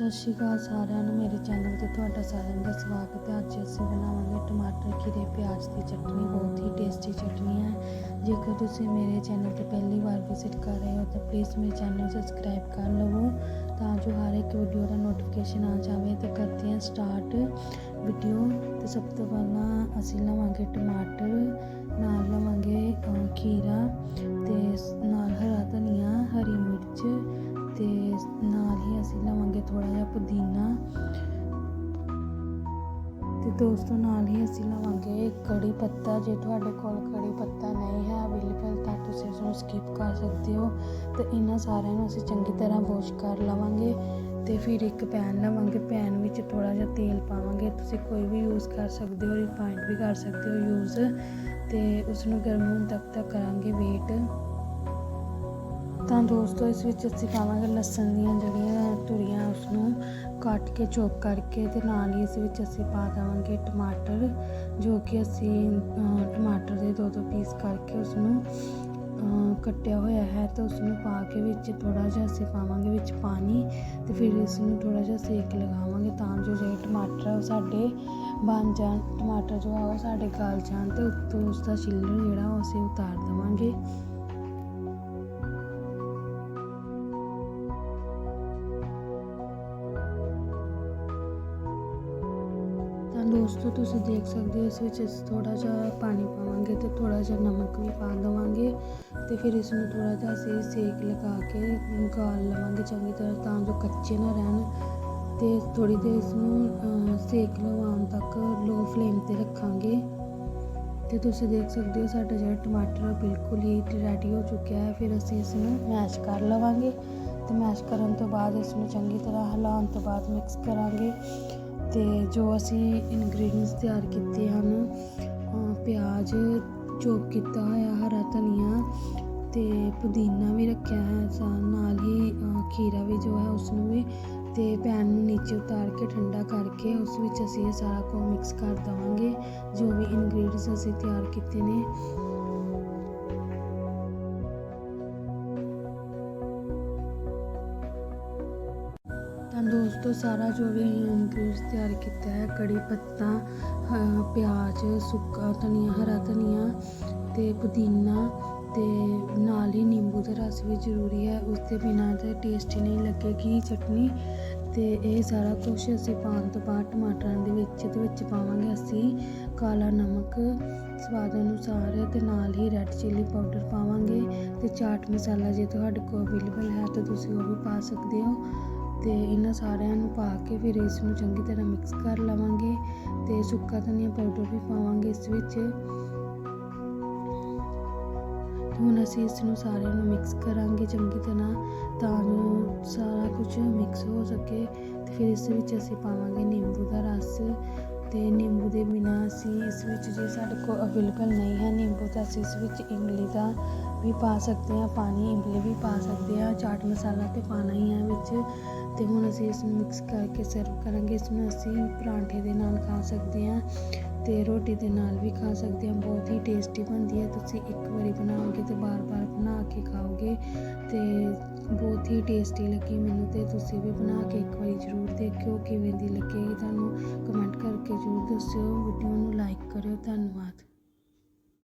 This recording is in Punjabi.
ਸਤਿ ਸ਼੍ਰੀ ਅਕਾਲ ਸਾਰਿਆਂ ਨੂੰ। ਮੇਰੇ ਚੈਨਲ ਤੇ ਤੁਹਾਡਾ ਸਾਰਿਆਂ ਦਾ ਸਵਾਗਤ ਹੈ। ਅੱਜ ਅਸੀਂ ਬਣਾਵਾਂਗੇ ਟਮਾਟਰ ਖੀਰੇ, ਪਿਆਜ਼ ਦੀ ਚਟਨੀ। ਬਹੁਤ ਹੀ ਟੇਸਟੀ ਚਟਨੀ ਹੈ। ਜੇਕਰ ਤੁਸੀਂ ਮੇਰੇ ਚੈਨਲ ਤੇ ਪਹਿਲੀ ਵਾਰ ਵਿਜ਼ਿਟ ਕਰ ਰਹੇ ਹੋ, ਤਾਂ ਪਲੀਜ਼ ਮੇਰੇ ਚੈਨਲ ਸਬਸਕ੍ਰਾਈਬ ਕਰ ਲਵੋ, ਤਾਂ ਜੋ ਹਰ ਇੱਕ ਵੀਡੀਓ ਦਾ ਨੋਟੀਫਿਕੇਸ਼ਨ ਆ ਜਾਵੇ। ਤਾਂ ਕਰਦੇ ਹਾਂ ਸਟਾਰਟ ਵੀਡੀਓ ਤੇ ਸਭ ਤੋਂ ਪਹਿਲਾਂ ਅਸੀਂ ਲਵਾਂਗੇ ਟਮਾਟਰ, ਨਾਲ ਲਵਾਂਗੇ ਖੀਰਾ ਤੇ ਪੁਦੀਨਾ ਤੇ ਦੋਸਤੋ ਨਾਲ ਹੀ ਅਸੀਂ ਲਵਾਂਗੇ ਕੜੀ ਪੱਤਾ। ਜੇ ਤੁਹਾਡੇ ਕੋਲ ਕੜੀ ਪੱਤਾ ਨਹੀਂ ਹੈ ਅਵੇਲੇਬਲ ਤਾਂ ਤੁਸੀਂ ਉਸ ਨੂੰ ਸਕਿਪ ਕਰ ਸਕਦੇ ਹੋ ਤੇ ਇਹਨਾਂ ਸਾਰਿਆਂ ਨੂੰ ਅਸੀਂ ਚੰਗੀ ਤਰ੍ਹਾਂ ਵਾਸ਼ ਕਰ ਲਵਾਂਗੇ ਤੇ ਫਿਰ ਇੱਕ ਪੈਨ ਲਵਾਂਗੇ। ਪੈਨ ਵਿੱਚ ਥੋੜਾ ਜਿਹਾ ਤੇਲ ਪਾਵਾਂਗੇ। ਤੁਸੀਂ ਕੋਈ ਵੀ ਯੂਜ਼ ਕਰ ਸਕਦੇ ਹੋ ਰਿਫਾਈਨਡ ਵੀ ਕਰ ਸਕਦੇ ਹੋ ਯੂਜ਼ ਤੇ ਉਸ ਨੂੰ ਗਰਮ ਹੋਣ ਤੱਕ ਤੱਕ ਕਰਾਂਗੇ ਵੇਟ ਤਾਂ ਦੋਸਤੋ, ਇਸ ਵਿੱਚ ਅਸੀਂ ਪਾਵਾਂਗੇ ਲਸਣ ਦੀਆਂ ਜਿਹੜੀਆਂ ਤੁਰੀਆਂ ਉਸ ਨੂੰ ਕੱਟ ਕੇ, ਚੋਪ ਕਰਕੇ ਤੇ ਨਾਲ ਹੀ ਇਸ ਵਿੱਚ ਅਸੀਂ ਪਾ ਦੇਵਾਂਗੇ ਟਮਾਟਰ, ਜੋ ਕਿ ਅਸੀਂ ਟਮਾਟਰ ਦੇ ਦੋ ਦੋ ਪੀਸ ਕਰਕੇ ਉਸ ਨੂੰ ਕੱਟਿਆ ਹੋਇਆ ਹੈ ਤੇ ਉਸ ਨੂੰ ਪਾ ਕੇ ਵਿੱਚ ਥੋੜਾ ਜਿਹਾ ਅਸੀਂ ਪਾਵਾਂਗੇ ਵਿੱਚ ਪਾਣੀ ਤੇ ਫਿਰ ਇਸ ਨੂੰ ਥੋੜਾ ਜਿਹਾ ਸੇਕ ਲਗਾਵਾਂਗੇ ਤਾਂ ਜੋ ਜਿਹੜੇ ਟਮਾਟਰ ਆ ਉਹ ਸਾਡੇ ਬਣ ਜਾਣ, ਟਮਾਟਰ ਜੋ ਆ ਉਹ ਸਾਡੇ ਗਲ ਜਾਣ ਤੇ ਉੱਤੋਂ ਉਸ ਦਾ ਛਿੱਲੜ ਜਿਹੜਾ ਉਹ ਅਸੀਂ ਉਤਾਰ ਦੇਵਾਂਗੇ। ਦੋਸਤੋ, ਤੁਸੀਂ ਦੇਖ ਸਕਦੇ ਹੋ, ਇਸ ਵਿੱਚ ਅਸੀਂ ਥੋੜਾ ਜਿਹਾ ਪਾਣੀ ਪਾਵਾਂਗੇ ਤੇ ਥੋੜਾ ਜਿਹਾ ਨਮਕ ਵੀ ਪਾ ਦੇਵਾਂਗੇ ਤੇ ਫਿਰ ਇਸ ਨੂੰ ਥੋੜਾ ਜਿਹਾ ਅਸੀਂ ਸੇਕ ਲਗਾ ਕੇ ਗਾਲ ਲਵਾਂਗੇ ਚੰਗੀ ਤਰ੍ਹਾਂ ਤਾਂ ਜੋ ਕੱਚੇ ਨਾ ਰਹਿਣ ਤੇ ਥੋੜੀ ਦੇਰ ਇਸ ਨੂੰ ਸੇਕ ਲਵਾਉਣ ਤੱਕ ਲੋ ਫਲੇਮ ਤੇ ਰੱਖਾਂਗੇ। ਤੇ ਤੁਸੀਂ ਦੇਖ ਸਕਦੇ ਹੋ, ਸਾਡਾ ਜਿਹੜਾ ਟਮਾਟਰ ਬਿਲਕੁਲ ਹੀ ਰੈਡੀ ਹੋ ਚੁੱਕਿਆ ਹੈ। ਫਿਰ ਅਸੀਂ ਇਸ ਨੂੰ ਮੈਸ਼ ਕਰ ਲਵਾਂਗੇ ਤੇ ਮੈਸ਼ ਕਰਨ ਤੋਂ ਬਾਅਦ ਇਸ ਨੂੰ ਚੰਗੀ ਤਰ੍ਹਾਂ ਹਿਲਾਉਣ ਤੋਂ ਬਾਅਦ ਮਿਕਸ ਕਰਾਂਗੇ। ਅਤੇ ਜੋ ਅਸੀਂ ਇਨਗਰੀਡੀਅੰਟਸ ਤਿਆਰ ਕੀਤੇ ਹਨ ਪਿਆਜ਼ ਚੋਪ ਕੀਤਾ ਹੋਇਆ, ਹਰਾ ਧਨੀਆ ਅਤੇ ਪੁਦੀਨਾ ਵੀ ਰੱਖਿਆ ਹੈ, ਸਾ- ਨਾਲ ਹੀ ਖੀਰਾ ਵੀ ਜੋ ਹੈ ਉਸਨੂੰ ਵੀ ਅਤੇ ਪੈਨ ਨੂੰ ਨੀਚੇ ਉਤਾਰ ਕੇ ਠੰਡਾ ਕਰਕੇ ਉਸ ਵਿੱਚ ਅਸੀਂ ਇਹ ਸਾਰਾ ਕੁਝ ਮਿਕਸ ਕਰ ਦੇਵਾਂਗੇ, ਜੋ ਵੀ ਇਨਗਰੀਡੀਅੰਟਸ ਅਸੀਂ ਤਿਆਰ ਕੀਤੇ ਨੇ। ਤਾਂ ਦੋਸਤੋ, ਸਾਰਾ ਜੋ ਵੀ ਇਨਗਰੀਡੀਅੰਟਸ ਤਿਆਰ ਕੀਤਾ ਹੈ, ਕੜੀ ਪੱਤਾ ਪਿਆਜ਼, ਸੁੱਕਾ ਧਨੀਆ, ਹਰਾ ਧਨੀਆ ਤੇ ਪੁਦੀਨਾ ਤੇ ਨਾਲ ਹੀ ਨਿੰਬੂ ਦਾ ਰਸ ਵੀ ਜ਼ਰੂਰੀ ਹੈ। ਉਸ ਦੇ ਬਿਨਾਂ ਤਾਂ ਟੇਸਟੀ ਨਹੀਂ ਲੱਗੇਗੀ ਚਟਨੀ ਤੇ ਇਹ ਸਾਰਾ ਕੁਝ ਅਸੀਂ ਪਾਉਣ ਤੋਂ ਬਾਅਦ ਟਮਾਟਰਾਂ ਦੇ ਵਿੱਚ ਤੇ ਵਿੱਚ ਪਾਵਾਂਗੇ ਅਸੀਂ। ਕਾਲਾ ਨਮਕ ਸਵਾਦ ਅਨੁਸਾਰ ਤੇ ਨਾਲ ਹੀ ਰੈੱਡ ਚਿੱਲੀ ਪਾਊਡਰ ਪਾਵਾਂਗੇ ਤੇ ਚਾਟ ਮਸਾਲਾ ਜੇ ਤੁਹਾਡੇ ਕੋਲ ਅਵੇਲੇਬਲ ਹੈ ਤਾਂ ਤੁਸੀਂ ਉਹ ਵੀ ਪਾ ਸਕਦੇ ਹੋ। ਅਤੇ ਇਹਨਾਂ ਸਾਰਿਆਂ ਨੂੰ ਪਾ ਕੇ ਫਿਰ ਇਸ ਨੂੰ ਚੰਗੀ ਤਰ੍ਹਾਂ ਮਿਕਸ ਕਰ ਲਵਾਂਗੇ ਅਤੇ ਸੁੱਕਾ ਧਨੀਆ ਪਾਊਡਰ ਵੀ ਪਾਵਾਂਗੇ ਇਸ ਵਿੱਚ। ਹੁਣ ਅਸੀਂ ਇਸ ਨੂੰ ਸਾਰਿਆਂ ਨੂੰ ਮਿਕਸ ਕਰਾਂਗੇ ਚੰਗੀ ਤਰ੍ਹਾਂ ਤਾਂ ਜੋ ਸਾਰਾ ਕੁਝ ਮਿਕਸ ਹੋ ਸਕੇ ਤੇ ਫਿਰ ਇਸ ਵਿੱਚ ਅਸੀਂ ਪਾਵਾਂਗੇ ਨਿੰਬੂ ਦਾ ਰਸ ਤੇ ਨਿੰਬੂ ਦੇ ਬਿਨਾਂ ਅਸੀਂ ਇਸ ਵਿੱਚ ਜੇ ਸਾਡੇ ਕੋਲ ਅਵੇਲੇਬਲ ਨਹੀਂ ਹੈ ਨਿੰਬੂ ਤਾਂ ਅਸੀਂ ਇਸ ਵਿੱਚ ਇਮਲੀ ਦਾ ਵੀ ਪਾ ਸਕਦੇ ਹਾਂ, ਪਾਣੀ ਇਮਲੀ ਵੀ ਪਾ ਸਕਦੇ ਹਾਂ, ਚਾਟ ਮਸਾਲਾ ਤੇ ਪਾਣਾ ਹੀ ਹੈ ਵਿੱਚ। ਤੇ ਹੁਣ ਅਸੀਂ ਇਸ ਨੂੰ ਮਿਕਸ ਕਰਕੇ ਸਰਵ ਕਰਾਂਗੇ। ਇਸ ਨੂੰ ਅਸੀਂ ਪਰਾਂਠੇ ਦੇ ਨਾਲ ਖਾ ਸਕਦੇ ਹਾਂ ਤੇ ਰੋਟੀ ਦੇ ਨਾਲ ਵੀ ਖਾ ਸਕਦੇ ਹਾਂ। ਬਹੁਤ ਹੀ ਟੇਸਟੀ ਬਣਦੀ ਹੈ। ਤੁਸੀਂ ਇੱਕ ਵਾਰੀ ਬਣਾਓਗੇ ਤੇ ਬਾਰ-ਬਾਰ ਬਣਾ ਕੇ ਖਾਓਗੇ ਤੇ ਬਹੁਤ ਹੀ ਟੇਸਟੀ ਲੱਗੀ ਮੈਨੂੰ ਤੇ ਤੁਸੀਂ ਵੀ ਬਣਾ ਕੇ ਇੱਕ ਵਾਰੀ ਜ਼ਰੂਰ ਦੇਖਿਓ ਕਿਵੇਂ ਦੀ ਲੱਗੇਗੀ ਤੁਹਾਨੂੰ ਕਮੈਂਟ ਕਰਕੇ ਜ਼ਰੂਰ ਦੱਸਿਓ। ਵੀਡੀਓ ਨੂੰ ਲਾਈਕ ਕਰਿਓ। ਧੰਨਵਾਦ।